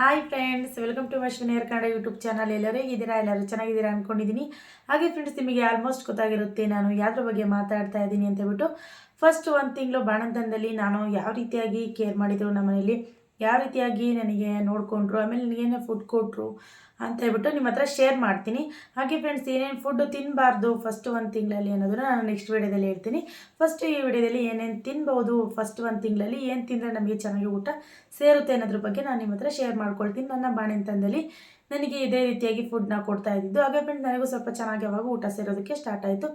Hi friends welcome to my air Kannada YouTube channel ಎಲ್ಲರೂ ಹೇಗಿದ್ದೀರಾ? ಎಲ್ಲರೂ ಚೆನ್ನಾಗಿದ್ದೀರಾ ಅಂದ್ಕೊಂಡಿದ್ದೀನಿ ಹಾಗೆ ಫ್ರೆಂಡ್ಸ್ ನಿಮಗೆ ಆಲ್ಮೋಸ್ಟ್ ಗೊತ್ತಾಗಿರುತ್ತೆ. ನಾನು ಯಾವ್ದ್ರ ಬಗ್ಗೆ ಮಾತಾಡ್ತಾ ಇದ್ದೀನಿ ಅಂತ ಹೇಳ್ಬಿಟ್ಟು ಫಸ್ಟ್ ಒಂದು ತಿಂಗಳು ಬಾಣಂತನದಲ್ಲಿ ನಾನು ಯಾವ ರೀತಿಯಾಗಿ ಕೇರ್ ಮಾಡಿದರು ನಮ್ಮ ಮನೇಲಿ ಯಾವ ರೀತಿಯಾಗಿ ನನಗೆ ನೋಡಿಕೊಂಡ್ರು, ಆಮೇಲೆ ನನಗೇನೇ ಫುಡ್ ಕೊಟ್ಟರು ಅಂತ ಹೇಳ್ಬಿಟ್ಟು ನಿಮ್ಮ ಹತ್ರ ಶೇರ್ ಮಾಡ್ತೀನಿ. ಹಾಗೆ ಫ್ರೆಂಡ್ಸ್ ಏನೇನು ಫುಡ್ ತಿನ್ನಬಾರ್ದು ಫಸ್ಟ್ ಒಂದು ತಿಂಗಳಲ್ಲಿ ಅನ್ನೋದನ್ನು ನಾನು ನೆಕ್ಸ್ಟ್ ವಿಡಿಯೋದಲ್ಲಿ ಹೇಳ್ತೀನಿ. ಫಸ್ಟ್ ಈ ವಿಡಿಯೋದಲ್ಲಿ ಏನೇನು ತಿನ್ಬೋದು ಫಸ್ಟ್ ಒಂದು ತಿಂಗಳಲ್ಲಿ ಏನು ತಿಂದರೆ ನಮಗೆ ಚೆನ್ನಾಗಿ ಊಟ ಸೇರುತ್ತೆ ಅನ್ನೋದ್ರ ಬಗ್ಗೆ ನಾನು ನಿಮ್ಮ ಹತ್ರ ಶೇರ್ ಮಾಡ್ಕೊಳ್ತೀನಿ. ನನ್ನ ಬಾಣಂತನದಲ್ಲಿ ನನಗೆ ಇದೇ ರೀತಿಯಾಗಿ ಫುಡ್ನ ಕೊಡ್ತಾ ಇದ್ದಿದ್ದು. ಹಾಗೆ ಫ್ರೆಂಡ್ಸ್ ನನಗೂ ಸ್ವಲ್ಪ ಚೆನ್ನಾಗಿ ಅವಾಗ ಊಟ ಸೇರೋದಕ್ಕೆ ಸ್ಟಾರ್ಟ್ ಆಯಿತು.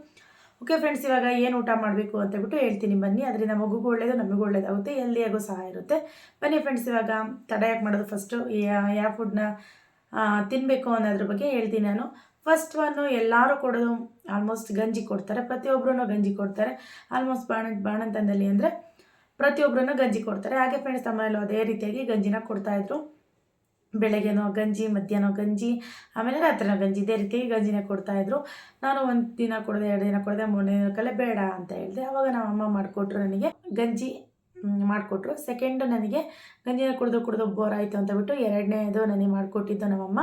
ಓಕೆ ಫ್ರೆಂಡ್ಸ್ ಇವಾಗ ಏನು ಊಟ ಮಾಡಬೇಕು ಅಂತ ಬಿಟ್ಟು ಹೇಳ್ತೀನಿ. ಬನ್ನಿ, ಅದರಿಂದ ಮಗುಗೂ ಒಳ್ಳೇದು, ನಮಗೂ ಒಳ್ಳೇದಾಗುತ್ತೆ ಎಲ್ಲಿಯಾಗೂ ಸಹ ಇರುತ್ತೆ. ಬನ್ನಿ ಫ್ರೆಂಡ್ಸ್ ಇವಾಗ ತಡ ಯಾಕೆ ಮಾಡೋದು ಫಸ್ಟು ಯಾವ ಫುಡ್ನ ತಿನ್ನಬೇಕು ಅನ್ನೋದ್ರ ಬಗ್ಗೆ ಹೇಳ್ತೀನಿ ನಾನು. ಫಸ್ಟ್ ಒನ್ನು ಎಲ್ಲರೂ ಕೊಡೋದು ಆಲ್ಮೋಸ್ಟ್ ಗಂಜಿ ಕೊಡ್ತಾರೆ. ಪ್ರತಿಯೊಬ್ಬರೂ ಗಂಜಿ ಕೊಡ್ತಾರೆ. ಆಲ್ಮೋಸ್ಟ್ ಬಾಣ, ಬಾಣಂತನದಲ್ಲಿ ಅಂದರೆ ಪ್ರತಿಯೊಬ್ಬರೂ ಗಂಜಿ ಕೊಡ್ತಾರೆ. ಹಾಗೆ ಫ್ರೆಂಡ್ಸ್ ತಮ್ಮಲ್ಲೂ ಅದೇ ರೀತಿಯಾಗಿ ಗಂಜಿನ ಕೊಡ್ತಾಯಿದ್ರು ಬೆಳಗ್ಗೆನೋ ಗಂಜಿ, ಮಧ್ಯಾಹ್ನ ಗಂಜಿ, ಆಮೇಲೆ ರಾತ್ರಿನೋ ಗಂಜಿ, ಇದೇ ರೀತಿ ಗಂಜಿನ ಕೊಡ್ತಾಯಿದ್ರು ನಾನು ಒಂದು ದಿನ ಕೊಡದೆ, ಎರಡು ದಿನ ಕೊಡದೆ ಮೂರನೇ ಕಲೆ ಬೇಡ ಅಂತ ಹೇಳಿದೆ. ಅವಾಗ ನಮ್ಮ ಅಮ್ಮ ಮಾಡಿಕೊಟ್ರು ನನಗೆ ಗಂಜಿ ಮಾಡಿಕೊಟ್ರು. ಸೆಕೆಂಡ್ ನನಗೆ ಗಂಜಿನ ಕುಡಿದು ಕುಡಿದು ಬೋರ್ ಆಯಿತು ಅಂತ ಬಿಟ್ಟು ಎರಡನೇದು ನನಗೆ ಮಾಡಿಕೊಟ್ಟಿದ್ದು ನಮ್ಮಮ್ಮ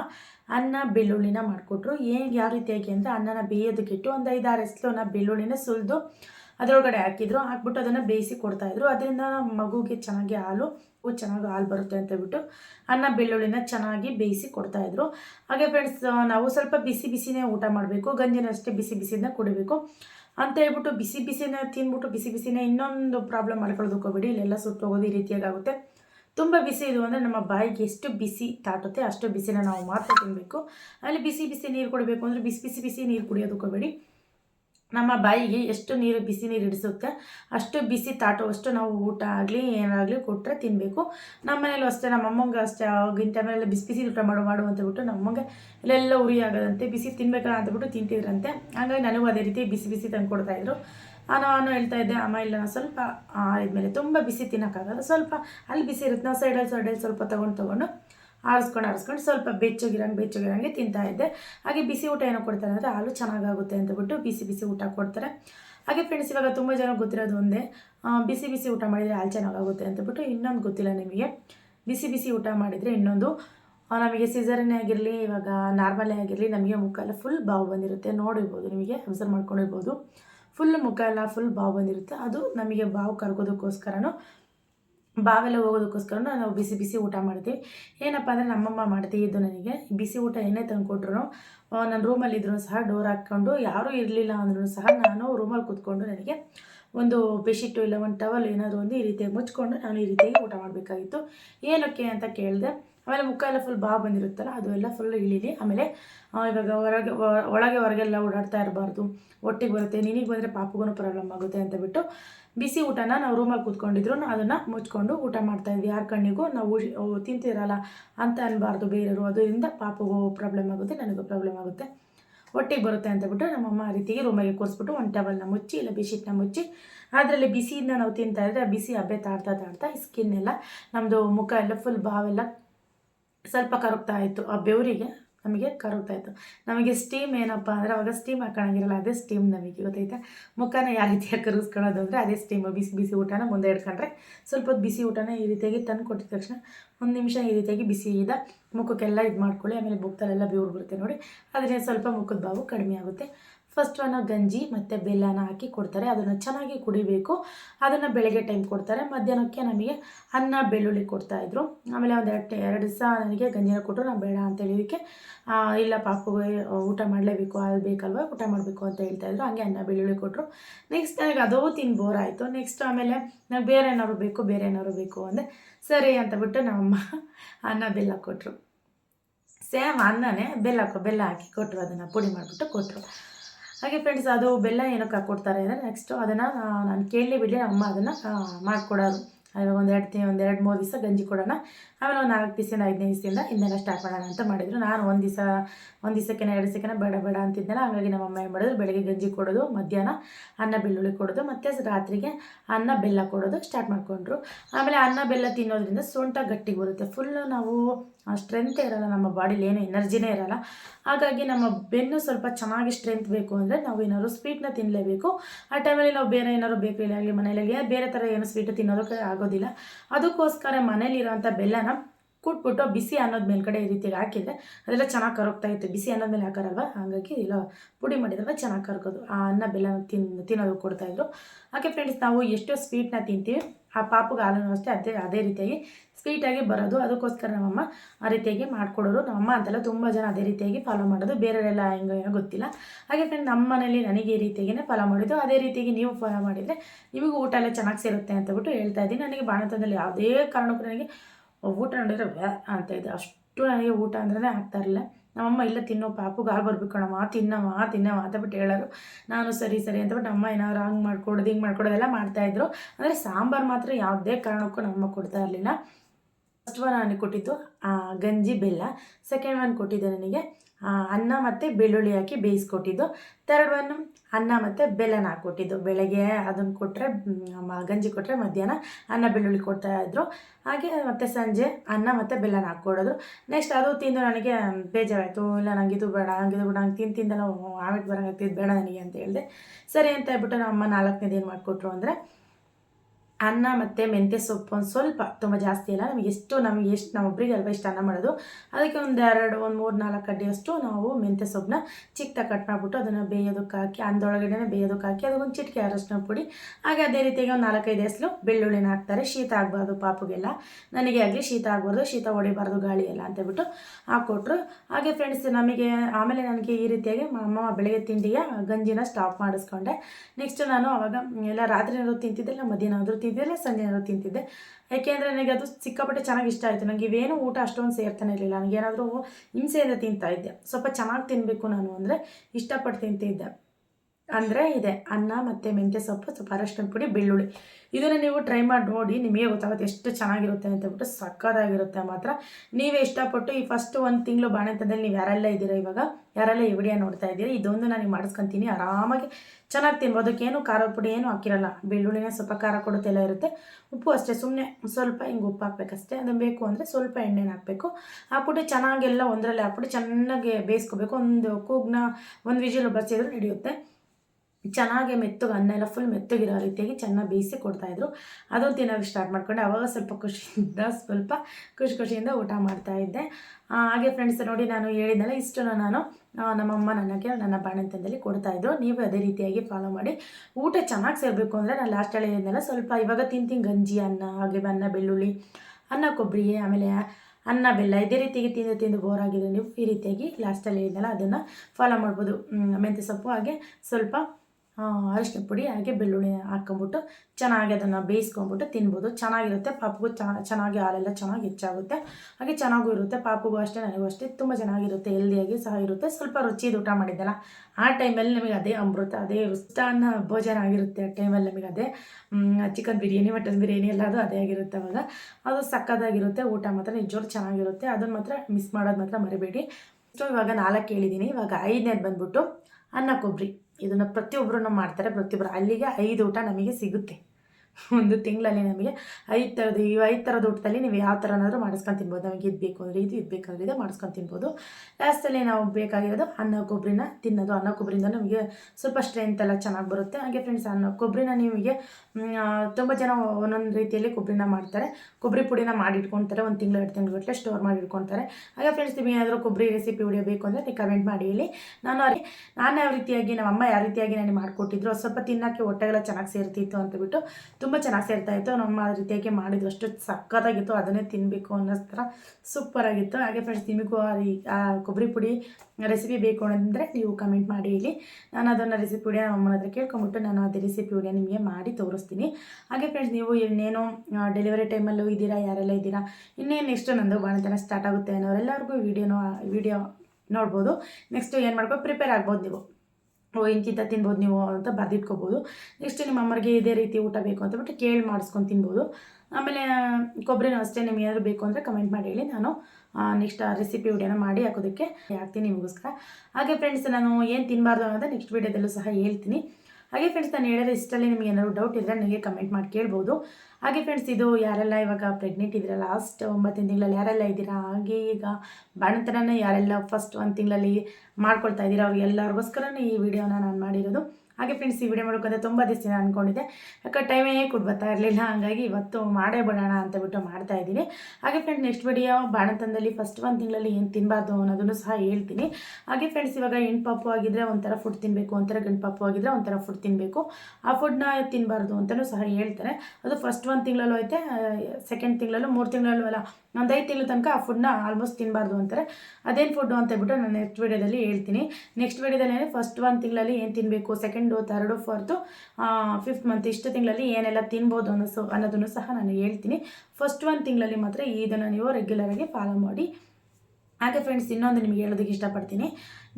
ಅನ್ನ, ಬೆಳ್ಳುಳ್ಳಿನ ಮಾಡಿಕೊಟ್ರು. ಏನು, ಯಾವ ರೀತಿಯಾಗಿ ಅಂದರೆ ಅನ್ನನ ಬೇಯೋದಕ್ಕಿಟ್ಟು ಒಂದು ಐದಾರು ಎಸ್ಲೋನ ಬೆಳ್ಳುಳ್ಳಿನ ಸುಲಿದು ಅದರೊಳಗಡೆ ಹಾಕಿದ್ರು. ಹಾಕ್ಬಿಟ್ಟು ಅದನ್ನು ಬೇಯಿಸಿ ಕೊಡ್ತಾಯಿದ್ರು ಅದರಿಂದ ಮಗುಗೆ ಚೆನ್ನಾಗಿ ಹಾಲು ಚೆನ್ನಾಗಿ ಹಾಲು ಬರುತ್ತೆ ಅಂತ ಹೇಳ್ಬಿಟ್ಟು ಅನ್ನ ಬೆಳ್ಳುಳ್ಳಿನ ಚೆನ್ನಾಗಿ ಬೇಯಿಸಿ ಕೊಡ್ತಾಯಿದ್ರು ಹಾಗೆ ಫ್ರೆಂಡ್ಸ್ ನಾವು ಸ್ವಲ್ಪ ಬಿಸಿ ಬಿಸಿನೇ ಊಟ ಮಾಡಬೇಕು ಗಂಜಿನ ಅಷ್ಟೇ ಬಿಸಿ ಬಿಸಿನ ಕುಡಿಬೇಕು. ಅಂತ ಹೇಳ್ಬಿಟ್ಟು ಬಿಸಿ ಬಿಸಿನ ತಿಂದ್ಬಿಟ್ಟು ಬಿಸಿ ಬಿಸಿನೇ ಇನ್ನೊಂದು ಪ್ರಾಬ್ಲಮ್ ಮಾಡ್ಕೊಳ್ಳೋದಕ್ಕೆ ಹೋಗ್ಬೇಡಿ, ಇಲ್ಲೆಲ್ಲ ಸುಟ್ಟೋಗೋದು ಈ ರೀತಿಯಾಗುತ್ತೆ ತುಂಬ ಬಿಸಿ ಇದು ಅಂದರೆ ನಮ್ಮ ಬಾಯಿಗೆ ಎಷ್ಟು ಬಿಸಿ ತಾಟುತ್ತೆ ಅಷ್ಟು ಬಿಸಿನ ನಾವು ಮಾತ್ರ ತಿನ್ನಬೇಕು ಅಲ್ಲಿ ಬಿಸಿ ಬಿಸಿ ನೀರು ಕೊಡಬೇಕು ಅಂದರೆ ಬಿಸಿ ಬಿಸಿ ಬಿಸಿ ನೀರು ಕುಡಿಯೋದಕ್ಕೆ ಹೋಗಬೇಡಿ. ನಮ್ಮ ಬಾಯಿಗೆ ಎಷ್ಟು ನೀರು, ಬಿಸಿ ನೀರು ಹಿಡಿಸುತ್ತೆ, ಅಷ್ಟು ಬಿಸಿ ತಾಟುವಷ್ಟು ನಾವು ಊಟ ಆಗಲಿ, ಏನಾಗಲಿ ಕೊಟ್ಟರೆ ತಿನ್ನಬೇಕು ನಮ್ಮ ಮನೇಲೂ ಅಷ್ಟೇ, ನಮ್ಮ ಅಮ್ಮಂಗೆ ಅಷ್ಟೇ. ಆಗಿನ ಟೈಮಲ್ಲಿ ಬಿಸಿ ಬಿಸಿ ಊಟ ಮಾಡು ಮಾಡು ಅಂತ ಬಿಟ್ಟು ನಮ್ಮಂಗೆ ಇಲ್ಲೆಲ್ಲ ಉರಿ ಆಗೋದಂತೆ, ಬಿಸಿ ತಿನ್ಬೇಕಲ್ಲ ಅಂತಬಿಟ್ಟು ತಿಂತಿದ್ರಂತೆ. ಹಾಗಾಗಿ ನನಗೂ ಅದೇ ರೀತಿ ಬಿಸಿ ಬಿಸಿ ತಂದು ಕೊಡ್ತಾಯಿದ್ರು ನಾನು ಹೇಳ್ತಾ ಇದ್ದೆ, ಅಮ್ಮ, ಇಲ್ಲ ಸ್ವಲ್ಪ ಆದ್ಮೇಲೆ ತುಂಬ ಬಿಸಿ ತಿನ್ನೋಕ್ಕಾಗಲ್ಲ. ಸ್ವಲ್ಪ, ಅಲ್ಲಿ ಬಿಸಿ ಇರುತ್ತೆ. ನಾವು ಸೈಡಲ್ಲಿ ಸೈಡಲ್ಲಿ ಸ್ವಲ್ಪ ತೊಗೊಂಡು ತೊಗೊಂಡು ಆರಿಸ್ಕೊಂಡು ಆರಿಸ್ಕೊಂಡು ಸ್ವಲ್ಪ ಬೆಚ್ಚಗಿರಂಗೆ ಬೆಚ್ಚಗಿರಂಗೆ ತಿಂತಾ ಇದ್ದೆ. ಹಾಗೆ ಬಿಸಿ ಊಟ ಏನೋ ಕೊಡ್ತಾರೆ ಅಂದರೆ ಹಾಲು ಚೆನ್ನಾಗಾಗುತ್ತೆ ಅಂತಬಿಟ್ಟು ಬಿಸಿ ಬಿಸಿ ಊಟ ಕೊಡ್ತಾರೆ. ಹಾಗೆ ಫ್ರೆಂಡ್ಸ್ ಇವಾಗ ತುಂಬ ಜನ ಗೊತ್ತಿರೋದು ಒಂದೇ ಬಿಸಿ ಬಿಸಿ ಊಟ ಮಾಡಿದರೆ ಹಾಲು ಚೆನ್ನಾಗಾಗುತ್ತೆ ಅಂತಬಿಟ್ಟು ಇನ್ನೊಂದು ಗೊತ್ತಿಲ್ಲ ನಿಮಗೆ. ಬಿಸಿ ಬಿಸಿ ಊಟ ಮಾಡಿದರೆ ಇನ್ನೊಂದು ನಮಗೆ ಸಿಸರನ್ನೇ ಆಗಿರಲಿ, ಇವಾಗ ನಾರ್ಮಲೇ ಆಗಿರಲಿ, ನಮಗೆ ಮುಖ ಎಲ್ಲ ಫುಲ್ ಬಾವು ಬಂದಿರುತ್ತೆ. ನೋಡಿರ್ಬೋದು ನಿಮಗೆ ಅಬ್ಸರ್ವ್ ಮಾಡ್ಕೊಂಡಿರ್ಬೋದು. ಫುಲ್ ಮುಖ ಎಲ್ಲ ಫುಲ್ ಬಾವು ಬಂದಿರುತ್ತೆ. ಅದು ನಮಗೆ ಬಾವು ಕರ್ಗೋದಕ್ಕೋಸ್ಕರನೂ ಬಾವೆಲ್ಲ ಹೋಗೋದಕ್ಕೋಸ್ಕರ ನಾವು ಬಿಸಿ ಬಿಸಿ ಊಟ ಮಾಡ್ತೀವಿ. ಏನಪ್ಪ ಅಂದರೆ ನಮ್ಮಮ್ಮ ಮಾಡ್ತಿದ್ದು ನನಗೆ. ಬಿಸಿ ಊಟ ಏನೇ ತಂದುಕೊಟ್ರು ನಾನು ರೂಮಲ್ಲಿ ಇದ್ರೂ ಸಹ ಡೋರ್ ಹಾಕ್ಕೊಂಡು, ಯಾರೂ ಇರಲಿಲ್ಲ ಅಂದ್ರೂ ಸಹ ನಾನು ರೂಮಲ್ಲಿ ಕೂತ್ಕೊಂಡು ನನಗೆ ಒಂದು ಬೆಡ್ಶೀಟು ಇಲ್ಲ, ಒಂದು ಟವಲ್ ಏನಾದರೂ ಒಂದು ಈ ರೀತಿಯಾಗಿ ಮುಚ್ಕೊಂಡು ನಾನು ಈ ರೀತಿಯಾಗಿ ಊಟ ಮಾಡಬೇಕಾಗಿತ್ತು. ಏನಕ್ಕೆ ಅಂತ ಕೇಳಿದೆ. ಆಮೇಲೆ ಮುಖ ಎಲ್ಲ ಫುಲ್ ಬಾ ಬಂದಿರುತ್ತಲ್ಲ ಅದು ಎಲ್ಲ ಫುಲ್ ಇಳಿಲಿ. ಆಮೇಲೆ ಇವಾಗ ಹೊರಗೆ ಒಳಗೆ ಹೊರಗೆಲ್ಲ ಓಡಾಡ್ತಾ ಇರಬಾರ್ದು. ಒಟ್ಟಿಗೆ ಬರುತ್ತೆ, ನಿನಗೆ ಬಂದರೆ ಪಾಪಗೂ ಪ್ರಾಬ್ಲಮ್ ಆಗುತ್ತೆ ಅಂತ ಬಿಟ್ಟು ಬಿಸಿ ಊಟನ ನಾವು ರೂಮಲ್ಲಿ ಕೂತ್ಕೊಂಡಿದ್ರು, ಅದನ್ನು ಮುಚ್ಕೊಂಡು ಊಟ ಮಾಡ್ತಾಯಿದ್ವಿ ಯಾರ ಕಣ್ಣಿಗೂ ನಾವು ತಿಂತಿರಲ್ಲ ಅಂತ ಅನ್ಬಾರ್ದು ಬೇರೆಯವರು. ಅದರಿಂದ ಪಾಪಗೂ ಪ್ರಾಬ್ಲಮ್ ಆಗುತ್ತೆ, ನನಗೂ ಪ್ರಾಬ್ಲಮ್ ಆಗುತ್ತೆ. ಒಟ್ಟಿಗೆ ಬರುತ್ತೆ ಅಂತ ಬಿಟ್ಟು ನಮ್ಮಮ್ಮ ಆ ರೀತಿಗೆ ರೂಮಿಗೆ ಕೂರಿಸ್ಬಿಟ್ಟು ಒಂದು ಟವಲ್ನ ಮುಚ್ಚಿ, ಇಲ್ಲ ಬಿಸಿಟ್ಟನ್ನ ಮುಚ್ಚಿ, ಅದರಲ್ಲಿ ಬಿಸಿಯಿಂದ ನಾವು ತಿಂತಾ ಇದ್ದರೆ ಬಿಸಿ ಹಬ್ಬೆ ತಾಡ್ತಾ ತಾಡ್ತಾ ಸ್ಕಿನ್ ಎಲ್ಲ ನಮ್ಮದು ಮುಖ ಎಲ್ಲ ಫುಲ್ ಬಾವೆಲ್ಲ ಸ್ವಲ್ಪ ಕರಗ್ತಾ ಇತ್ತು. ಆ ಬೆವರಿಗೆ ನಮಗೆ ಕರಗ್ತಾ ಇತ್ತು. ನಮಗೆ ಸ್ಟೀಮ್ ಏನಪ್ಪ ಅಂದರೆ ಅವಾಗ ಸ್ಟೀಮ್ ಹಾಕೋಣಂಗಿರಲ್ಲ, ಅದೇ ಸ್ಟೀಮ್ ನಮಗೆ ಗೊತ್ತೈತೆ? ಮುಖನ ಯಾವ ರೀತಿಯಾಗಿ ಕರಗಿಸ್ಕೊಳ್ಳೋದು ಅಂದರೆ ಅದೇ ಸ್ಟೀಮ್ ಬಿಸಿ ಬಿಸಿ ಊಟನ ಮುಂದೆ ಇಟ್ಕೊಂಡ್ರೆ ಸ್ವಲ್ಪ ಹೊತ್ತು ಬಿಸಿ ಊಟನ ಈ ರೀತಿಯಾಗಿ ತಂದು ಕೊಟ್ಟಿದ ತಕ್ಷಣ ಒಂದು ನಿಮಿಷ ಈ ರೀತಿಯಾಗಿ ಬಿಸಿ ಇದ ಮುಖಕ್ಕೆಲ್ಲ ಇದು ಮಾಡ್ಕೊಳ್ಳಿ ಆಮೇಲೆ ಬುಕ್ತಲೆಲ್ಲ ಬೆವರು ಬರುತ್ತೆ ನೋಡಿ. ಅದರಿಂದ ಸ್ವಲ್ಪ ಮುಖದ ಬಾವು ಕಡಿಮೆ ಆಗುತ್ತೆ. ಫಸ್ಟ್ ಒನ್ ಗಂಜಿ, ಮತ್ತು ಬೆಲ್ಲನ ಹಾಕಿ ಕೊಡ್ತಾರೆ. ಅದನ್ನು ಚೆನ್ನಾಗಿ ಕುಡಿಬೇಕು. ಅದನ್ನು ಬೆಳಗ್ಗೆ ಟೈಮ್ ಕೊಡ್ತಾರೆ. ಮಧ್ಯಾಹ್ನಕ್ಕೆ ನಮಗೆ ಅನ್ನ, ಬೆಳ್ಳುಳ್ಳಿ ಕೊಡ್ತಾಯಿದ್ರು ಆಮೇಲೆ ಒಂದು ಎರಡು ಎರಡು ದಿವಸ ನನಗೆ ಗಂಜಿನ ಕೊಟ್ಟರು. ನಾನು ಬೇಡ ಅಂತ ಹೇಳಿದಕ್ಕೆ ಇಲ್ಲ ಪಾಪುಗೆ ಊಟ ಮಾಡಲೇಬೇಕು ಅದು ಬೇಕಲ್ವ, ಊಟ ಮಾಡಬೇಕು ಅಂತ ಹೇಳ್ತಾಯಿದ್ರು ಹಂಗೆ ಅನ್ನ, ಬೆಳ್ಳುಳ್ಳಿ ಕೊಟ್ಟರು ನೆಕ್ಸ್ಟ್ ನನಗೆ ಅದೋ ತಿನ್ ಬೋರ್ ಆಯಿತು. ನೆಕ್ಸ್ಟ್ ಆಮೇಲೆ ನನಗೆ ಬೇರೆ ಏನಾದ್ರು ಬೇಕು, ಬೇರೆ ಏನಾದ್ರು ಬೇಕು ಅಂದರೆ ಸರಿ ಅಂತ ಬಿಟ್ಟು ನಮ್ಮಮ್ಮ ಅನ್ನ, ಬೆಲ್ಲ ಕೊಟ್ಟರು ಸೇಮ್ ಅನ್ನನೇ, ಬೆಲ್ಲ ಬೆಲ್ಲ ಹಾಕಿ ಕೊಟ್ಟರು ಅದನ್ನು ಪುಡಿ ಮಾಡಿಬಿಟ್ಟು ಕೊಟ್ಟರು ಹಾಗೆ ಫ್ರೆಂಡ್ಸ್ ಅದು ಬೆಲ್ಲ ಏನಕ್ಕೆ ಹಾಕ್ಕೊಡ್ತಾರೆ ಅಂದರೆ ನೆಕ್ಸ್ಟು ಅದನ್ನು ನಾನು ಕೇಳಲಿ ಬಿಡಲಿ ಅಮ್ಮ ಅದನ್ನು ಮಾಡಿಕೊಡೋರು. ಒಂದು ಎರಡು ಒಂದು ಎರಡು ಮೂರು ದಿವಸ ಗಂಜಿ ಕೊಡೋಣ. ಆಮೇಲೆ ಒಂದು ನಾಲ್ಕು ದಿವಸದಿಂದ ಐದನೇ ದಿವಸದಿಂದ ಇನ್ನೆಲ್ಲ ಸ್ಟಾರ್ಟ್ ಮಾಡೋಣ ಅಂತ ಮಾಡಿದ್ರು. ನಾನು ಒಂದು ದಿವಸ, ಒಂದು ದಿವಸಕ್ಕೆ ಎರಡು ದಿವಸಕ್ಕೆ ಬೇಡ ಬೇಡ ಅಂತಿದ್ದೆಲ್ಲ. ಹಾಗಾಗಿ ನಮ್ಮ ಅಮ್ಮ ಏನು ಮಾಡಿದ್ರು, ಬೆಳಗ್ಗೆ ಗಂಜಿ ಕೊಡೋದು, ಮಧ್ಯಾಹ್ನ ಅನ್ನ ಬೆಳ್ಳುಳ್ಳಿ ಕೊಡೋದು, ಮತ್ತು ರಾತ್ರಿಗೆ ಅನ್ನ ಬೆಲ್ಲ ಕೊಡೋದು ಸ್ಟಾರ್ಟ್ ಮಾಡಿಕೊಂಡ್ರು. ಆಮೇಲೆ ಅನ್ನ ಬೆಲ್ಲ ತಿನ್ನೋದ್ರಿಂದ ಸೊಂಟ ಗಟ್ಟಿಗೆ ಬರುತ್ತೆ. ಫುಲ್ಲು ನಾವು ಸ್ಟ್ರೆಂತೇ ಇರೋಲ್ಲ, ನಮ್ಮ ಬಾಡಿಲಿ ಏನು ಎನರ್ಜಿನೇ ಇರೋಲ್ಲ. ಹಾಗಾಗಿ ನಮ್ಮ ಬೆನ್ನು ಸ್ವಲ್ಪ ಚೆನ್ನಾಗಿ ಸ್ಟ್ರೆಂತ್ ಬೇಕು ಅಂದರೆ ನಾವು ಏನಾದ್ರು ಸ್ವೀಟ್ನ ತಿನ್ನಲೇಬೇಕು ಆ ಟೈಮಲ್ಲಿ ನಾವು ಬೇರೆ ಏನಾದ್ರು ಬೇಕರಿಲಾಗಲಿ ಮನೇಲಿ ಬೇರೆ ಥರ ಏನು ಸ್ವೀಟ್ ತಿನ್ನೋದಕ್ಕೆ ಆಗೋದಿಲ್ಲ. ಅದಕ್ಕೋಸ್ಕರ ಮನೇಲಿರೋಂಥ ಬೆಲ್ಲನ ಕುಟ್ಬಿಟ್ಟು ಬಿಸಿ ಅನ್ನೋದ್ ಮೇಲ್ಗಡೆ ಈ ರೀತಿಯಾಗಿ ಹಾಕಿದರೆ ಅದೆಲ್ಲ ಚೆನ್ನಾಗಿ ಕರಗ್ತಾ ಇತ್ತು. ಬಿಸಿ ಅನ್ನೋದ ಮೇಲೆ ಹಾಕಾರಲ್ವ? ಹಾಗಾಗಿ ಇಲ್ಲ ಪುಡಿ ಮಾಡಿದ್ರೆ ಚೆನ್ನಾಗಿ ಕರ್ಗೋದು. ಆ ಅನ್ನ ಬೆಲ್ಲ ತಿನ್, ತಿನ್ನೋದು ಕೊಡ್ತಾಯಿದ್ರು ಹಾಗೆ ಫ್ರೆಂಡ್ಸ್ ನಾವು ಎಷ್ಟೋ ಸ್ವೀಟ್ನ ತಿಂತೀವಿ. ಆ ಪಾಪಗೆ ಹಾಲನ್ನು ಅಷ್ಟೇ ಅದೇ ಅದೇ ರೀತಿಯಾಗಿ ಸ್ವೀಟಾಗಿ ಬರೋದು. ಅದಕ್ಕೋಸ್ಕರ ನಮ್ಮಮ್ಮ ಆ ರೀತಿಯಾಗಿ ಮಾಡಿಕೊಡೋರು. ನಮ್ಮಮ್ಮ ಅಂತೆಲ್ಲ ತುಂಬ ಜನ ಅದೇ ರೀತಿಯಾಗಿ ಫಾಲೋ ಮಾಡೋದು. ಬೇರೆಯವರೆಲ್ಲ ಹೆಂಗೆ ಗೊತ್ತಿಲ್ಲ. ಹಾಗೆ ಫ್ರೆಂಡ್ ನಮ್ಮ ಮನೇಲಿ ನನಗೆ ಈ ರೀತಿಯಾಗಿಯೇ ಫಾಲೋ ಮಾಡಿದ್ದು. ಅದೇ ರೀತಿಯಾಗಿ ನೀವು ಫಾಲೋ ಮಾಡಿದರೆ ನಿಮಗೂ ಊಟ ಎಲ್ಲ ಚೆನ್ನಾಗಿ ಸೇರುತ್ತೆ ಅಂತ ಹೇಳ್ತಾ ಇದ್ದೀನಿ. ನನಗೆ ಬಾಣತನದಲ್ಲಿ ಯಾವುದೇ ಕಾರಣಕ್ಕೂ ನನಗೆ ಊಟ ನೋಡಿದ್ರೆ ವ್ಯಾ ಅಂತ ಇದೆ. ಅಷ್ಟು ನನಗೆ ಊಟ ಅಂದ್ರೆ ಆಗ್ತಾ ಇರಲಿಲ್ಲ. ನಮ್ಮಮ್ಮ ಇಲ್ಲ ತಿನ್ನೋ ಪಾಪು ಗಾಲ್ ಬರ್ಬೇಕು ಕಣಮ್ಮ ತಿನ್ನಮ್ಮ ತಿನ್ನಮ್ಮ ಅಂತ ಬಿಟ್ಟು ಹೇಳೋರು. ನಾನು ಸರಿ ಸರಿ ಅಂತ ಬಿಟ್ಟು ಅಮ್ಮ ಏನಾದ್ರು ಹಂಗೆ ಮಾಡ್ಕೊಡೋದು ಹಿಂಗೆ ಮಾಡ್ಕೊಡೋದೆಲ್ಲ ಮಾಡ್ತಾಯಿದ್ರು ಅಂದರೆ ಸಾಂಬಾರು ಮಾತ್ರ ಯಾವುದೇ ಕಾರಣಕ್ಕೂ ನಮ್ಮಮ್ಮ ಕೊಡ್ತಾ ಇರಲಿಲ್ಲ. ಫಸ್ಟ್ ಒನ್ ನನಗೆ ಕೊಟ್ಟಿದ್ದು ಆ, ಗಂಜಿ ಬೆಲ್ಲ. ಸೆಕೆಂಡ್ ಒನ್ ಕೊಟ್ಟಿದ್ದು ನನಗೆ ಆ, ಅನ್ನ ಮತ್ತು ಬೆಳ್ಳುಳ್ಳಿ ಹಾಕಿ ಬೇಯಿಸ್ಕೊಟ್ಟಿದ್ದು. ತರ್ಡ್ ಒನ್ ಅನ್ನ ಮತ್ತು ಬೆಲ್ಲನ ಹಾಕ್ಕೊಟ್ಟಿದ್ದು. ಬೆಳಗ್ಗೆ ಅದನ್ನು ಕೊಟ್ಟರೆ ಗಂಜಿ ಕೊಟ್ಟರೆ ಮಧ್ಯಾಹ್ನ ಅನ್ನ ಬೆಳ್ಳುಳ್ಳಿ ಕೊಡ್ತಾ ಇದ್ದರು ಹಾಗೆ ಮತ್ತು ಸಂಜೆ ಅನ್ನ ಮತ್ತು ಬೆಲ್ಲನ ಹಾಕ್ಕೊಡೋದು. ನೆಕ್ಸ್ಟ್ ಅದು ತಿಂದು ನನಗೆ ಬೇಜಾರಾಯಿತು. ಇಲ್ಲ, ನಂಗೆ ಇದು ಬೇಡ, ನಂಗೆ ಇದು ಬೇಡ, ನಂಗೆ ತಿಂದು ತಿಂದೆಲ್ಲ ಆಮೇಲೆ ಬರೋಂಗಾಗ್ತಿದ್ದು ಬೇಡ ನನಗೆ ಅಂತ ಹೇಳಿದೆ. ಸರಿ ಅಂತ ಹೇಳ್ಬಿಟ್ಟು ನಮ್ಮ ಅಮ್ಮ ನಾಲ್ಕನೇದು ಏನು ಮಾಡಿಕೊಟ್ರು ಅಂದರೆ ಅನ್ನ ಮತ್ತು ಮೆಂತ್ಯ ಸೊಪ್ಪು ಒಂದು ಸ್ವಲ್ಪ ತುಂಬ ಜಾಸ್ತಿ ಇಲ್ಲ ನಮಗೆ ಎಷ್ಟು ನಮಗೆ ಎಷ್ಟು ನಮ್ಮೊಬ್ಬರಿಗೆ ಅಲ್ವಾ ಇಷ್ಟು ಅನ್ನ ಮಾಡೋದು. ಅದಕ್ಕೆ ಒಂದು ಎರಡು, ಒಂದು ಮೂರು, ನಾಲ್ಕು ಅಡ್ಡಿಯಷ್ಟು ನಾವು ಮೆಂತ್ಯ ಸೊಪ್ಪನ್ನ ಚಿಕ್ಕದಾಗಿ ಕಟ್ ಮಾಡಿಬಿಟ್ಟು ಅದನ್ನು ಬೇಯೋದಕ್ಕೆ ಹಾಕಿ ಅಂದೊಳಗಡೆ ಬೇಯೋದಕ್ಕೆ ಹಾಕಿ ಅದಕ್ಕೊಂದು ಚಿಟಿಕೆ ಅರಶಿನ ಪುಡಿ. ಹಾಗೆ ಅದೇ ರೀತಿಯಾಗಿ ಒಂದು ನಾಲ್ಕೈದು ಎಸ್ಲು ಬೆಳ್ಳುಳ್ಳಿನ ಹಾಕ್ತಾರೆ. ಶೀತ ಆಗಬಾರ್ದು ಪಾಪುಗೆಲ್ಲ. ನನಗೆ ಆಗಲಿ ಶೀತ ಆಗಬಾರ್ದು, ಶೀತ ಹೊಡಿಬಾರ್ದು, ಗಾಳಿ ಎಲ್ಲ ಅಂತೇಳ್ಬಿಟ್ಟು ಹಾಕ್ಕೊಟ್ರು. ಹಾಗೆ ಫ್ರೆಂಡ್ಸ್ ನಮಗೆ ಆಮೇಲೆ ನನಗೆ ಈ ರೀತಿಯಾಗಿ ಅಮ್ಮ ಬೆಳಗ್ಗೆ ತಿಂಡಿಯ ಗಂಜಿನ ಸ್ಟಾಪ್ ಮಾಡಿಸ್ಕೊಂಡೆ. ನೆಕ್ಸ್ಟ್ ನಾನು ಅವಾಗ ಎಲ್ಲ ರಾತ್ರಿ ಏನಾದರೂ ತಿಂತಿದ್ದೆ, ಇಲ್ಲ ಮಧ್ಯಾಹ್ನ ಆದರೂ ಸಂಜೆ ಏನಾದರೂ ತಿಂತಿದ್ದೆ. ಯಾಕೆಂದರೆ ನನಗೆ ಅದು ಸಿಕ್ಕಾಪಟ್ಟೆ ಚೆನ್ನಾಗಿ ಇಷ್ಟ ಆಯಿತು. ನನಗೆ ಇವೇನು ಊಟ ಅಷ್ಟೊಂದು ಸೇರ್ತಾನೆ ಇರಲಿಲ್ಲ. ನನಗೇನಾದರೂ ಹಿಂಸೆಯಿಂದ ತಿಂತಾ ಇದ್ದೆ. ಸ್ವಲ್ಪ ಚೆನ್ನಾಗಿ ತಿನ್ನಬೇಕು ನಾನು ಅಂದರೆ ಇಷ್ಟಪಟ್ಟು ತಿಂತಿದ್ದೆ. ಅಂದರೆ ಇದೆ ಅನ್ನ ಮತ್ತು ಮೆಂತ್ಯ ಸೊಪ್ಪು ಸ್ವಲ್ಪ ಅರಶಿನ ಪುಡಿ, ಬೆಳ್ಳುಳ್ಳಿ. ಇದನ್ನು ನೀವು ಟ್ರೈ ಮಾಡಿ ನೋಡಿ, ನಿಮಗೆ ಗೊತ್ತಾಗುತ್ತೆ ಎಷ್ಟು ಚೆನ್ನಾಗಿರುತ್ತೆ ಅಂತ ಹೇಳ್ಬಿಟ್ಟು ಸಕ್ಕತ್ತಾಗಿರುತ್ತೆ ಮಾತ್ರ. ನೀವೇ ಇಷ್ಟಪಟ್ಟು ಈ ಫಸ್ಟ್ ಒಂದು ತಿಂಗಳು ಬಾಣಂತದಲ್ಲಿ ನೀವು ಯಾರೆಲ್ಲ ಇದ್ದೀರಾ ಇವಾಗ? ಯಾರೆಲ್ಲ ಈ ವಿಡಿಯೋ ನೋಡ್ತಾ ಇದ್ದೀರಿ? ಇದೊಂದು ನಾನು ಮಾಡಿಸ್ಕೊತೀನಿ. ಆರಾಮಾಗಿ ಚೆನ್ನಾಗಿ ತಿನ್ಬೋದು. ಅದಕ್ಕೇನು ಖಾರ ಪುಡಿ ಏನು ಹಾಕಿರಲ್ಲ. ಬೆಳ್ಳುಳ್ಳಿನೇ ಸ್ವಲ್ಪ ಖಾರ ಕೊಡುತ್ತೆಲ್ಲ ಇರುತ್ತೆ. ಉಪ್ಪು ಅಷ್ಟೇ ಸುಮ್ಮನೆ ಸ್ವಲ್ಪ ಹಿಂಗೆ ಉಪ್ಪು ಹಾಕ್ಬೇಕಷ್ಟೇ. ಅದನ್ನು ಬೇಕು ಅಂದರೆ ಸ್ವಲ್ಪ ಎಣ್ಣೆನ ಹಾಕಬೇಕು. ಹಾಕ್ಬಿಟ್ಟು ಚೆನ್ನಾಗೆಲ್ಲ ಒಂದರಲ್ಲಿ ಹಾಕ್ಬಿಟ್ಟು ಚೆನ್ನಾಗಿ ಬೇಯಿಸ್ಕೋಬೇಕು. ಒಂದು ಕೂಗ್ನ, ಒಂದು ವಿಜಿಲ್ ಬರ್ಸಿದ್ರು ನಡೆಯುತ್ತೆ. ಚೆನ್ನಾಗಿ ಮೆತ್ತಗೆ, ಅನ್ನ ಎಲ್ಲ ಫುಲ್ ಮೆತ್ತಗಿರೋ ರೀತಿಯಾಗಿ ಚೆನ್ನಾಗಿ ಬೇಯಿಸಿ ಕೊಡ್ತಾಯಿದ್ರು ಅದನ್ನು ತಿನ್ನೋಕೆ ಸ್ಟಾರ್ಟ್ ಮಾಡ್ಕೊಂಡೆ. ಅವಾಗ ಸ್ವಲ್ಪ ಖುಷಿಯಿಂದ, ಸ್ವಲ್ಪ ಖುಷಿ ಖುಷಿಯಿಂದ ಊಟ ಮಾಡ್ತಾ ಇದ್ದೆ. ಹಾಗೆ ಫ್ರೆಂಡ್ಸ್ ನೋಡಿ ನಾನು ಹೇಳಿದ್ನಲ್ಲ, ಇಷ್ಟನ್ನು ನಾನು ನಮ್ಮಮ್ಮ ನನಗೆ ನನ್ನ ಬಾಣಂತನದಲ್ಲಿ ಕೊಡ್ತಾಯಿದ್ರು ನೀವು ಅದೇ ರೀತಿಯಾಗಿ ಫಾಲೋ ಮಾಡಿ. ಊಟ ಚೆನ್ನಾಗಿ ಸೇರಬೇಕು ಅಂದರೆ ನಾನು ಲಾಸ್ಟ್ ಹೇಳಿದ್ನಲ್ಲ, ಸ್ವಲ್ಪ ಇವಾಗ ತಿಂತೀನಿ ಗಂಜಿ, ಅನ್ನ, ಹಾಗೆ ಅನ್ನ, ಬೆಳ್ಳುಳ್ಳಿ, ಅನ್ನ, ಕೊಬ್ಬರಿ, ಆಮೇಲೆ ಅನ್ನ, ಬೆಲ್ಲ, ಇದೇ ರೀತಿಯಾಗಿ ತಿಂದು ತಿಂದು ಬೋರ್ ಆಗಿದ್ರೆ ನೀವು ಈ ರೀತಿಯಾಗಿ ಲಾಸ್ಟಲ್ಲಿ ಹೇಳಿದ್ನಲ್ಲ, ಅದನ್ನು ಫಾಲೋ ಮಾಡ್ಬೋದು. ಮೆಂತ್ಯ ಸೊಪ್ಪು ಹಾಗೆ ಸ್ವಲ್ಪ ಅರಿಶಿನ ಪುಡಿ ಹಾಗೆ ಬೆಳ್ಳುಳ್ಳಿ ಹಾಕ್ಕೊಂಬಿಟ್ಟು ಚೆನ್ನಾಗಿ ಅದನ್ನು ಬೇಯಿಸ್ಕೊಂಬಿಟ್ಟು ತಿನ್ಬೋದು. ಚೆನ್ನಾಗಿರುತ್ತೆ. ಪಾಪಗೂ ಚೆನ್ನಾಗಿ ಹಾಲೆಲ್ಲ ಚೆನ್ನಾಗಿ ಹೆಚ್ಚಾಗುತ್ತೆ. ಹಾಗೆ ಚೆನ್ನಾಗೂ ಇರುತ್ತೆ. ಪಾಪಗೂ ಅಷ್ಟೇ, ನನಗೂ ಅಷ್ಟೇ. ತುಂಬ ಚೆನ್ನಾಗಿರುತ್ತೆ. ಹೆಲ್ದಿಯಾಗಿ ಸಹ ಇರುತ್ತೆ. ಸ್ವಲ್ಪ ರುಚಿದು ಊಟ ಮಾಡಿದ್ದಲ್ಲ. ಆ ಟೈಮಲ್ಲಿ ನಮಗೆ ಅದೇ ಅಮೃತ, ಅದೇ ರುಚಿನ ಭೋಜನ ಆಗಿರುತ್ತೆ. ಆ ಟೈಮಲ್ಲಿ ನಮಗೆ ಅದೇ ಚಿಕನ್ ಬಿರಿಯಾನಿ, ಮಟನ್ ಬಿರಿಯಾನಿ ಎಲ್ಲ ಅದು ಅದೇ ಆಗಿರುತ್ತೆ ಅವಾಗ. ಅದು ಸಕ್ಕದಾಗಿರುತ್ತೆ ಊಟ ಮಾತ್ರ ನಿಜವಾಗ್ಲೂ ಚೆನ್ನಾಗಿರುತ್ತೆ. ಅದನ್ನು ಮಾತ್ರ ಮಿಸ್ ಮಾಡೋದು ಮಾತ್ರ ಮರಿಬೇಡಿ. ಸೊ ಇವಾಗ ನಾಲ್ಕು ಹೇಳಿದ್ದೀನಿ ಇವಾಗ ಐದನೇದು ಬಂದ್ಬಿಟ್ಟು ಅನ್ನ ಕೊಬ್ಬರಿ ಇದನ್ನು ಪ್ರತಿಯೊಬ್ಬರು ಮಾಡ್ತಾರೆ ಪ್ರತಿಯೊಬ್ಬರು ಅಲ್ಲಿಗೆ ಐದು ಊಟ ನಮಗೆ ಸಿಗುತ್ತೆ. ಒಂದು ತಿಂಗಳಲ್ಲಿ ನಮಗೆ ಐದು ಥರದ ಈ ಐದು ಥರದ ಊಟದಲ್ಲಿ ನೀವು ಯಾವ ಥರನಾದ್ರೂ ಮಾಡಿಸ್ಕೊಂಡು ತಿನ್ಬೋದು. ನಮಗೆ ಇದು ಬೇಕು ಅಂದರೆ ಇದು ಇದು ಇದು ಮಾಡಿಸ್ಕೊಂಡು ತಿನ್ಬೋದು. ಲಾಸ್ಟಲ್ಲಿ ನಾವು ಬೇಕಾಗಿರೋದು ಅನ್ನ ಕೊಬ್ಬರಿನ ತಿನ್ನೋದು. ಅನ್ನ ಕೊಬ್ಬರಿಂದ ನಮಗೆ ಸ್ವಲ್ಪ ಸ್ಟ್ರೆಂತ್ ಎಲ್ಲ ಚೆನ್ನಾಗಿ ಬರುತ್ತೆ. ಹಾಗೆ ಫ್ರೆಂಡ್ಸ್ ಅನ್ನ ಕೊಬ್ಬರಿನ ನಿಮಗೆ ತುಂಬ ಜನ ಒಂದೊಂದು ರೀತಿಯಲ್ಲಿ ಕೊಬ್ಬರಿನ ಮಾಡ್ತಾರೆ. ಕೊಬ್ಬರಿ ಪುಡಿನ ಮಾಡಿ ಇಟ್ಕೊತಾರೆ ಒಂದು ತಿಂಗಳು, ಎರಡು ತಿಂಗಳು ಸ್ಟೋರ್ ಮಾಡಿ ಇಟ್ಕೊತಾರೆ ಹಾಗೆ ಫ್ರೆಂಡ್ಸ್ ನಿಮಗೆ ಏನಾದರೂ ಕೊಬ್ಬರಿ ರೆಸಿಪಿ ವಿಡಿಯೋ ಬೇಕು ಅಂದರೆ ನೀವು ಕಮೆಂಟ್ ಮಾಡಿ ಹೇಳಿ. ನಾನು ಅಲ್ಲಿ, ನಾನು ಯಾವ ರೀತಿಯಾಗಿ ನಮ್ಮ ಅಮ್ಮ ಯಾವ ರೀತಿಯಾಗಿ ನನಗೆ ಮಾಡಿಕೊಟ್ಟಿದ್ರು, ಸ್ವಲ್ಪ ತಿನ್ನೋಕ್ಕೆ ಹೊಟ್ಟೆಗೆಲ್ಲ ಚೆನ್ನಾಗಿ ಸೇರ್ತಿತ್ತು ಅಂತ ಬಿಟ್ಟು ತುಂಬ ಚೆನ್ನಾಗಿ ಸೇರ್ತಾ ಇತ್ತು. ನಮ್ಮ ರೀತಿಯಾಗಿ ಮಾಡಿದ್ರು ಅಷ್ಟು ಸಕ್ಕತ್ತಾಗಿತ್ತು ಅದನ್ನೇ ತಿನ್ನಬೇಕು ಅನ್ನೋ ಥರ ಸೂಪರಾಗಿತ್ತು ಹಾಗೆ ಫ್ರೆಂಡ್ಸ್ ನಿಮಗೂ ಆ ಕೊಬ್ಬರಿ ಪುಡಿ ರೆಸಿಪಿ ಬೇಕು ಅಂದರೆ ನೀವು ಕಮೆಂಟ್ ಮಾಡಿ ಹೇಳಿ. ನಾನು ಅದನ್ನು ರೆಸಿಪಿ ವಿಡಿಯೋ ನಮ್ಮ ಅಮ್ಮನ ಹತ್ರ ಕೇಳ್ಕೊಂಬಿಟ್ಟು ನಾನು ಅದೇ ರೆಸಿಪಿ ವಿಡಿಯೋ ನಿಮಗೆ ಮಾಡಿ ತೋರಿಸ್ತೀನಿ. ಹಾಗೆ ಫ್ರೆಂಡ್ಸ್ ನೀವು ಇನ್ನೇನು ಡೆಲಿವರಿ ಟೈಮಲ್ಲೂ ಇದ್ದೀರಾ? ಯಾರೆಲ್ಲ ಇದ್ದೀರಾ? ಇನ್ನೇನು ನೆಕ್ಸ್ಟ್ ನಂದು ಬಾಣತನ ಸ್ಟಾರ್ಟ್ ಆಗುತ್ತೆ ಅನ್ನೋರೆಲ್ಲರಿಗೂ ವೀಡಿಯೋನೋ ವೀಡಿಯೋ ನೋಡ್ಬೋದು. ನೆಕ್ಸ್ಟ್ ಏನು ಮಾಡ್ಬೋದು ಪ್ರಿಪೇರ್ ಆಗ್ಬೋದು ನೀವು. ಓ ಇಂತಿಂತ ತಿನ್ಬೋದು ನೀವು ಅಂತ ಬರೆದಿಟ್ಕೋಬೋದು. ನೆಕ್ಸ್ಟ್ ನಿಮ್ಮ ಅಮ್ಮರಿಗೆ ಇದೇ ರೀತಿ ಊಟ ಬೇಕು ಅಂತ ಬಿಟ್ಟು ಕೇಳಿ ಮಾಡಿಸ್ಕೊಂಡು ತಿನ್ಬೋದು. ಆಮೇಲೆ ಕೊಬ್ಬರಿನೂ ಅಷ್ಟೇ ನಿಮ್ಗೆ ಏನಾದರೂ ಬೇಕು ಅಂದರೆ ಕಮೆಂಟ್ ಮಾಡಿ ಹೇಳಿ. ನಾನು ನೆಕ್ಸ್ಟ್ ರೆಸಿಪಿ ವಿಡಿಯೋನ ಮಾಡಿ ಹಾಕೋದಕ್ಕೆ ಹಾಕ್ತೀನಿ ನಿಮಗೋಸ್ಕರ. ಹಾಗೆ ಫ್ರೆಂಡ್ಸ್ ನಾನು ಏನು ತಿನ್ನಬಾರ್ದು ಅನ್ನೋದು ನೆಕ್ಸ್ಟ್ ವೀಡಿಯೋದಲ್ಲೂ ಸಹ ಹೇಳ್ತೀನಿ. ಹಾಗೆ ಫ್ರೆಂಡ್ಸ್ ನಾನು ಹೇಳಿದ್ರೆ ಇಷ್ಟಲ್ಲಿ ನಿಮಗೆ ಏನಾದರೂ ಡೌಟ್ ಇದ್ದರೆ ನನಗೆ ಕಮೆಂಟ್ ಮಾಡಿ ಕೇಳ್ಬೋದು. ಹಾಗೆ ಫ್ರೆಂಡ್ಸ್ ಇದು ಯಾರೆಲ್ಲ ಇವಾಗ ಪ್ರೆಗ್ನೆಂಟ್ ಇದ್ದೀರ? ಲಾಸ್ಟ್ ಒಂಬತ್ತಿನ ತಿಂಗಳಲ್ಲಿ ಯಾರೆಲ್ಲ ಇದ್ದೀರಾ? ಹಾಗೆ ಈಗ ಬಾಣಂತನನೇ ಯಾರೆಲ್ಲ ಫಸ್ಟ್ ಒಂದು ತಿಂಗಳಲ್ಲಿ ಮಾಡ್ಕೊಳ್ತಾ ಇದ್ದೀರಾ? ಅವ್ರಿಗೆಲ್ಲರಿಗೋಸ್ಕರನೇ ಈ ವಿಡಿಯೋನ ನಾನು ಮಾಡಿರೋದು. ಹಾಗೆ ಫ್ರೆಂಡ್ಸ್ ಈ ವಿಡಿಯೋ ಮಾಡೋಕ್ಕಂತ ತುಂಬ ದಿವಸ ಅಂದ್ಕೊಂಡಿದ್ದೆ ಯಾಕೆ ಟೈಮೇ ಕೊಡ್ ಬರ್ತಾ ಇರಲಿಲ್ಲ. ಹಾಗಾಗಿ ಇವತ್ತು ಮಾಡೇ ಬಿಡೋಣ ಅಂತ ಬಿಟ್ಟು ಮಾಡ್ತಾ ಇದ್ದೀನಿ. ಹಾಗೆ ಫ್ರೆಂಡ್ಸ್ ನೆಕ್ಸ್ಟ್ ವಿಡಿಯೋ ಬಾಣತನದಲ್ಲಿ ಫಸ್ಟ್ ಒಂದು ತಿಂಗಳಲ್ಲಿ ಏನು ತಿನ್ನಬಾರ್ದು ಅನ್ನೋದನ್ನು ಸಹ ಹೇಳ್ತೀನಿ. ಹಾಗೆ ಫ್ರೆಂಡ್ಸ್ ಇವಾಗ ಹೆಣ್ಣು ಪಾಪು ಆಗಿದ್ರೆ ಒಂಥರ ಫುಡ್ ತಿನ್ನಬೇಕು ಒಂಥರ ಗಂಡು ಪಾಪು ಆಗಿದ್ರೆ ಒಂಥರ ಫುಡ್ ತಿನ್ನಬೇಕು ಆ ಫುಡ್ನ ತಿನ್ನಬಾರ್ದು ಅಂತಲೂ ಸಹ ಹೇಳ್ತಾರೆ. ಅದು ಫಸ್ಟ್ ಒಂದು ತಿಂಗಳಲ್ಲೂ ಐತೆ ಸೆಕೆಂಡ್ ತಿಂಗಳಲ್ಲೂ, ಮೂರು ತಿಂಗಳಲ್ಲೂ ಅಲ್ಲ. ಒಂದು ಐದು ತಿಂಗಳ ತನಕ ಆ ಫುಡ್ನ ಆಲ್ಮೋಸ್ಟ್ ತಿನ್ನಬಾರ್ದು ಅಂತಾರೆ. ಅದೇನು ಫುಡ್ಡು ಅಂತ ಹೇಳ್ಬಿಟ್ಟು ನಾನು ನೆಕ್ಸ್ಟ್ ವಿಡಿಯೋದಲ್ಲಿ ಹೇಳ್ತೀನಿ. ನೆಕ್ಸ್ಟ್ ವಿಡಿಯೋದಲ್ಲಿ ಫಸ್ಟ್ ಒಂದು ತಿಂಗಳಲ್ಲಿ ಏನು ತಿನ್ನಬೇಕು second third fourth fifth month ಇಷ್ಟು ತಿಂಗಳಲ್ಲಿ ಏನೆಲ್ಲ ತಿನ್ಬೋದು ಅನ್ನೋ ಅನ್ನೋದನ್ನು ಸಹ ನಾನು ಹೇಳ್ತೀನಿ. ಫಸ್ಟ್ ಒಂದು ತಿಂಗಳಲ್ಲಿ ಮಾತ್ರ ಇದನ್ನು ನೀವು ರೆಗ್ಯುಲರಾಗಿ ಫಾಲೋ ಮಾಡಿ. ಹಾಗೆ ಫ್ರೆಂಡ್ಸ್ ಇನ್ನೊಂದು ನಿಮಗೆ ಹೇಳೋದಕ್ಕೆ ಇಷ್ಟಪಡ್ತೀನಿ.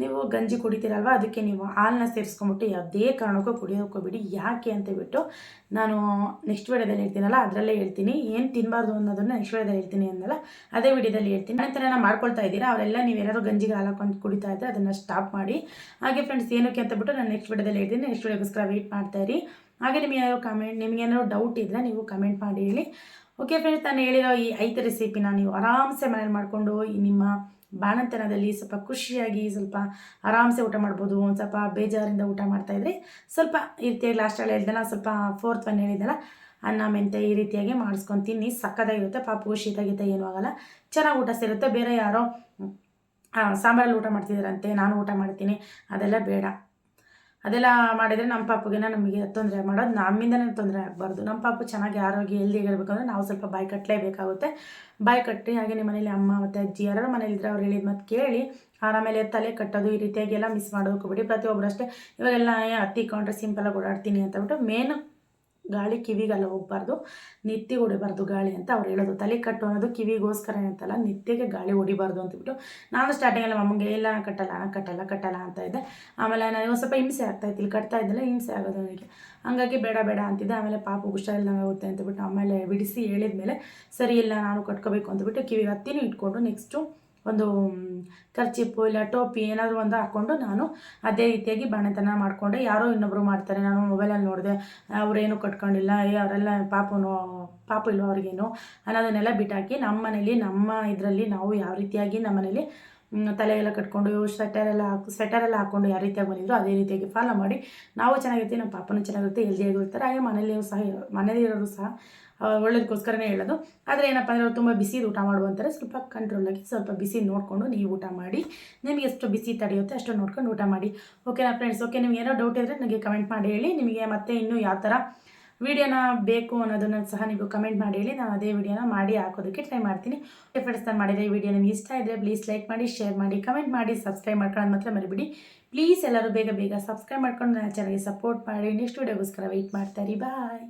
ನೀವು ಗಂಜಿ ಕುಡಿತೀರಲ್ವ? ಅದಕ್ಕೆ ನೀವು ಹಾಲನ್ನ ಸೇರಿಸ್ಕೊಂಬಿಟ್ಟು ಯಾವುದೇ ಕಾರಣಕ್ಕೂ ಕುಡಿಯೋಕೆ ಹೋಗ್ಬಿಡಿ ಯಾಕೆ ಅಂತ ಬಿಟ್ಟು ನಾನು ನೆಕ್ಸ್ಟ್ ವಿಡಿಯೋದಲ್ಲಿ ಹೇಳ್ತೀನಲ್ಲ, ಅದರಲ್ಲೇ ಹೇಳ್ತೀನಿ. ಏನು ತಿನ್ನಬಾರ್ದು ಅನ್ನೋದನ್ನು ನೆಕ್ಸ್ಟ್ ವಿಡಿಯೋದಲ್ಲಿ ಹೇಳ್ತೀನಿ ಅಂದಲ್ಲ, ಅದೇ ವಿಡಿಯೋದಲ್ಲಿ ಹೇಳ್ತೀನಿ. ನಂತರ ನಾನು ಮಾಡ್ಕೊಳ್ತಾ ಇದ್ದೀರಾ? ಅವರೆಲ್ಲ ನೀವೆಲ್ಲರೂ ಗಂಜಿಗೆ ಹಾಲಾಕೊಂಡು ಕುಡಿತಾ ಇದ್ದರೆ ಅದನ್ನು ಸ್ಟಾಪ್ ಮಾಡಿ. ಹಾಗೆ ಫ್ರೆಂಡ್ಸ್ ಏನಕ್ಕೆ ಅಂತ ಬಿಟ್ಟು ನಾನು ನೆಕ್ಸ್ಟ್ ವಿಡಿಯೋದಲ್ಲಿ ಹೇಳ್ತೀನಿ. ನೆಕ್ಸ್ಟ್ ವಿಡಿಯೋಗೋಸ್ಕರ ವೆಯ್ಟ್ ಮಾಡ್ತಾ ಇರಿ. ಹಾಗೆ ನಿಮಗೆ ಏನಾದರೂ ಕಮೆಂಟ್ ನಿಮಗೇನಾದ್ರು ಡೌಟ್ ಇದ್ದರೆ ನೀವು ಕಮೆಂಟ್ ಮಾಡಿ ಹೇಳಿ. ಓಕೆ ಫ್ರೆಂಡ್ಸ್ ನಾನು ಹೇಳಿರೋ ಈ ಐದು ರೆಸಿಪಿನ ನೀವು ಆರಾಮ್ಸೆ ಮನೇಲಿ ಮಾಡಿಕೊಂಡು ನಿಮ್ಮ ಬಾಣಂತನದಲ್ಲಿ ಸ್ವಲ್ಪ ಖುಷಿಯಾಗಿ ಸ್ವಲ್ಪ ಆರಾಮ್ಸೆ ಊಟ ಮಾಡ್ಬೋದು, ಒಂದು ಸ್ವಲ್ಪ ಬೇಜಾರಿಂದ ಊಟ ಮಾಡ್ತಾಯಿದ್ರೆ ಸ್ವಲ್ಪ ಈ ರೀತಿಯಾಗಿ ಲಾಸ್ಟಲ್ಲಿ ಹೇಳ್ದಲ್ಲ ಸ್ವಲ್ಪ ಫೋರ್ತ್ ಒನ್ ಹೇಳಿದ್ದಲ್ಲ ಅನ್ನ ಮೆಂತೆ ಈ ರೀತಿಯಾಗಿ ಮಾಡಿಸ್ಕೊಂಡು ತಿನ್ನಿ. ಸಕ್ಕದಾಗಿರುತ್ತೆ ಪಾಪು ಶೀತ ಗೀತ ಏನೂ ಆಗಲ್ಲ. ಚೆನ್ನಾಗಿ ಊಟ ಸೇರುತ್ತೆ. ಬೇರೆ ಯಾರೋ ಸಾಂಬಾರಲ್ಲಿ ಊಟ ಮಾಡ್ತಿದ್ದಾರಂತೆ ನಾನು ಊಟ ಮಾಡ್ತೀನಿ. ಅದೆಲ್ಲ ಬೇಡ. ಅದೆಲ್ಲ ಮಾಡಿದರೆ ನಮ್ಮ ಪಾಪುಗೆನ ನಮಗೆ ತೊಂದರೆ ಮಾಡೋದು, ನಮ್ಮಿಂದನೇ ತೊಂದರೆ ಆಗಬಾರ್ದು. ನಮ್ಮ ಪಾಪು ಚೆನ್ನಾಗಿ ಆರೋಗ್ಯ ಇರಬೇಕಂದ್ರೆ ನಾವು ಸ್ವಲ್ಪ ಬಾಯಿ ಕಟ್ಟಲೇಬೇಕಾಗುತ್ತೆ. ಬಾಯಿ ಕಟ್ಟಿ ಹಾಗೆ ನಿಮ್ಮ ಮನೇಲಿ ಅಮ್ಮ ಮತ್ತು ಅಜ್ಜಿ ಯಾರು ಮನೇಲಿದ್ರೆ ಅವ್ರು ಹೇಳಿದ ಮತ್ತು ಕೇಳಿ ಆರಾಮೇಲೆ ತಲೆ ಕಟ್ಟೋದು ಈ ರೀತಿಯಾಗಿ ಎಲ್ಲ ಮಿಸ್ ಮಾಡೋಕೆ ಬಿಡಿ. ಪ್ರತಿಯೊಬ್ಬರು ಅಷ್ಟೇ. ಇವಾಗೆಲ್ಲ ಹತ್ತಿಕೊಂಡ್ರೆ ಸಿಂಪಲಾಗಿ ಓಡಾಡ್ತೀನಿ ಅಂತ ಬಿಟ್ಟು ಮೇನ್ ಗಾಳಿ ಕಿವಿಗೆಲ್ಲ ಹೋಗ್ಬಾರ್ದು, ನಿತ್ಯ ಹೊಡಿಬಾರ್ದು ಗಾಳಿ ಅಂತ ಅವ್ರು ಹೇಳೋದು. ತಲೆ ಕಟ್ಟು ಅನ್ನೋದು ಕಿವಿಗೋಸ್ಕರ ಅಂತಲ್ಲ ನಿತ್ಯಗೆ ಗಾಳಿ ಹೊಡಿಬಾರ್ದು ಅಂತಬಿಟ್ಟು ನಾನು ಸ್ಟಾರ್ಟಿಂಗಲ್ಲಿ ಮಮ್ಮಗೆ ಎಲ್ಲ ಕಟ್ಟಲ್ಲ ಕಟ್ಟಲ್ಲ ಕಟ್ಟಲ್ಲ ಅಂತ ಇದ್ದೆ. ಆಮೇಲೆ ನನಗೆ ಸ್ವಲ್ಪ ಹಿಂಸೆ ಆಗ್ತಾಯಿತ್ತು ಇಲ್ಲಿ ಕಟ್ತಾ ಇದ್ದಲ್ಲ ಹಿಂಸೆ ಆಗೋದು ನನಗೆ ಹಂಗಾಗಿ ಬೇಡ ಬೇಡ ಅಂತಿದ್ದೆ. ಆಮೇಲೆ ಪಾಪ ಹುಷಾರಿಲ್ದಂಗೆ ಆಗುತ್ತೆ ಅಂತಬಿಟ್ಟು ಆಮೇಲೆ ಬಿಡಿಸಿ ಹೇಳಿದ ಮೇಲೆ ಸರಿ, ಇಲ್ಲ, ನಾನು ಕಟ್ಕೋಬೇಕು ಅಂತಬಿಟ್ಟು ಕಿವಿಗೆ ಹತ್ತಿನೂ ಇಟ್ಕೊಂಡು ನೆಕ್ಸ್ಟು ಒಂದು ಕರ್ಚಿಪ್ಪು ಇಲ್ಲ ಟೋಪಿ ಏನಾದರೂ ಒಂದು ಹಾಕ್ಕೊಂಡು ನಾನು ಅದೇ ರೀತಿಯಾಗಿ ಬಾಣತನ ಮಾಡಿಕೊಂಡೆ ಯಾರೋ ಇನ್ನೊಬ್ಬರು ಮಾಡ್ತಾರೆ. ನಾನು ಮೊಬೈಲಲ್ಲಿ ನೋಡಿದೆ, ಅವರೇನು ಕಟ್ಕೊಂಡಿಲ್ಲ, ಏ, ಅವರೆಲ್ಲ ಪಾಪನು, ಪಾಪ ಇಲ್ವೋ ಅವ್ರಿಗೇನು ಅನ್ನೋದನ್ನೆಲ್ಲ ಬಿಟ್ಟಾಕಿ ನಮ್ಮ ಮನೇಲಿ, ನಮ್ಮ ಇದರಲ್ಲಿ ನಾವು ಯಾವ ರೀತಿಯಾಗಿ ನಮ್ಮ ಮನೇಲಿ ತಲೆಗೆಲ್ಲ ಕಟ್ಕೊಂಡು ಸ್ವೆಟರೆಲ್ಲ ಹಾಕಿ ಸ್ವೆಟರೆಲ್ಲ ಹಾಕ್ಕೊಂಡು ಯಾವ ರೀತಿಯಾಗಿ ಬಂದಿದ್ರು ಅದೇ ರೀತಿಯಾಗಿ ಫಾಲೋ ಮಾಡಿ ನಾವು ಚೆನ್ನಾಗಿರ್ತೀವಿ, ನಮ್ಮ ಪಾಪನೂ ಚೆನ್ನಾಗಿರುತ್ತೆ ಹೆಲ್ದಿಯಾಗಿರ್ತಾರೆ ಹಾಗೆ ಮನೇಲಿಯೂ ಸಹ, ಮನೇಲಿರೋರು ಸಹ ಒಳ್ಳೇದಕ್ಕೋಸ್ಕರನೇ ಹೇಳೋದು. ಆದರೆ ಏನಪ್ಪ ಅಂದರೆ ಅವ್ರು ತುಂಬ ಬಿಸಿ ಊಟ ಮಾಡುವಂತಾರೆ. ಸ್ವಲ್ಪ ಕಂಟ್ರೋಲಾಗಿ ಸ್ವಲ್ಪ ಬಿಸಿ ನೋಡಿಕೊಂಡು ನೀವು ಊಟ ಮಾಡಿ. ನಿಮಗೆ ಎಷ್ಟು ಬಿಸಿ ತಡೆಯುತ್ತೆ ಅಷ್ಟು ನೋಡ್ಕೊಂಡು ಊಟ ಮಾಡಿ. ಓಕೆನಾ ಫ್ರೆಂಡ್ಸ್ ಓಕೆ ನಿಮ್ಗೆ ಏನೋ ಡೌಟ್ ಇದ್ದರೆ ನನಗೆ ಕಮೆಂಟ್ ಮಾಡಿ ಹೇಳಿ. ನಿಮಗೆ ಮತ್ತೆ ಇನ್ನೂ ಯಾವ ಥರ ವಿಡಿಯೋನ ಬೇಕು ಅನ್ನೋದನ್ನು ಸಹ ನೀವು ಕಮೆಂಟ್ ಮಾಡಿ ಹೇಳಿ. ನಾನು ಅದೇ ವಿಡಿಯೋನ ಮಾಡಿ ಹಾಕೋದಕ್ಕೆ ಟ್ರೈ ಮಾಡ್ತೀನಿ. ಫ್ರೆಂಡ್ಸ್ ನಾನು ಮಾಡಿದರೆ ಈ ವಿಡಿಯೋ ನಿಮ್ಗೆ ಇಷ್ಟ ಇದ್ದರೆ ಪ್ಲೀಸ್ ಲೈಕ್ ಮಾಡಿ ಶೇರ್ ಮಾಡಿ ಕಮೆಂಟ್ ಮಾಡಿ ಸಬ್ಸ್ಕ್ರೈಬ್ ಮಾಡ್ಕೊಳ್ಳೋದು ಮಾತ್ರ ಮರಿಬಿಡಿ. ಪ್ಲೀಸ್ ಎಲ್ಲರೂ ಬೇಗ ಬೇಗ ಸಬ್ಸ್ಕ್ರೈಬ್ ಮಾಡ್ಕೊಂಡು ನನ್ನ ಚಾನಲ್ಗೆ ಸಪೋರ್ಟ್ ಮಾಡಿ. ನೆಕ್ಸ್ಟ್ ವಿಡಿಯೋಗೋಸ್ಕರ ವೆಯ್ಟ್ ಮಾಡ್ತಾರೆ ಬಾಯ್